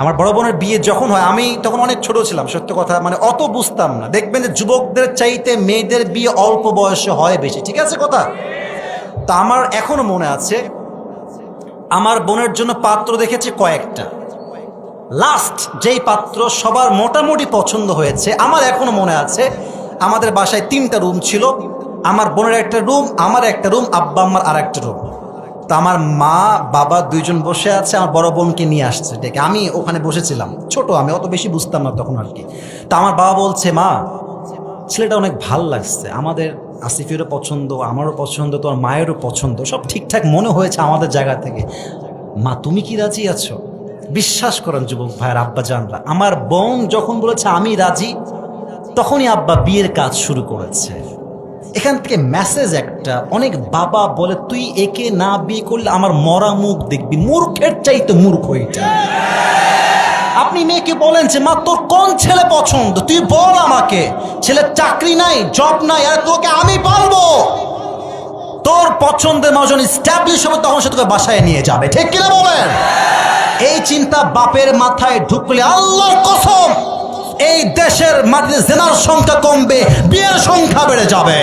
আমার বড় বোনের বিয়ে যখন হয়, আমি তখন অনেক ছোট ছিলাম, সত্য কথা মানে অত বুঝতাম না। দেখবেন যে যুবকদের চাইতে মেয়েদের বিয়ে অল্প বয়সে হয় বেশি, ঠিক আছে কথা? তা আমার এখনও মনে আছে, আমার বোনের জন্য পাত্র দেখেছি কয়েকটা। লাস্ট যেই পাত্র সবার মোটামুটি পছন্দ হয়েছে, আমার এখনও মনে আছে, আমাদের বাসায় তিনটা রুম ছিল, আমার বোনের একটা রুম আমার একটা রুম আব্বা আম্মার আর একটা রুম তো আমার মা, বাবা দুইজন বসে আছে, আমার বড় বোনকে নিয়ে আসছে ডেকে। আমি ওখানে বসেছিলাম, ছোট, আমি অত বেশি বুঝতাম না তখন আর কি। তা আমার বাবা বলছে, মা, ছেলেটা অনেক ভালো লাগছে, আমাদের আসিফেরও পছন্দ, আমারও পছন্দ তোমার মায়েরও পছন্দ, সব ঠিকঠাক মনে হয়েছে আমাদের জায়গা থেকে। মা, তুমি কি রাজি আছো? বিশ্বাস করেন যুবক ভাইয়ের আব্বা জানরা আমার বোন যখন বলেছে আমি রাজি, তখনই আব্বা বিয়ের কাজ শুরু করেছে। এখান থেকে মেসেজ একটা, অনেক বাবা বলে, তুই একে না বিয়ে করলে আমার মরা মুখ দেখবি। মূর্খের চাইতে মূর্খ এটা। আপনি মেয়েকে বলেন যে, মা, তোর কোন ছেলে পছন্দ? তুই বল আমাকে। ছেলের চাকরি নাই জব নাই, আর তোকে আমি পালবো। তোর পছন্দের মজন স্ট্যাবলিশ হবে, তখন সে তোকে বাসায় নিয়ে যাবে। ঠিক কিনা বলেন? এই চিন্তা বাপের মাথায় ঢুকলে আল্লাহর কসম এই দেশের মাটিতে জেনার সংখ্যা কমবে বিয়ের সংখ্যা বেড়ে যাবে।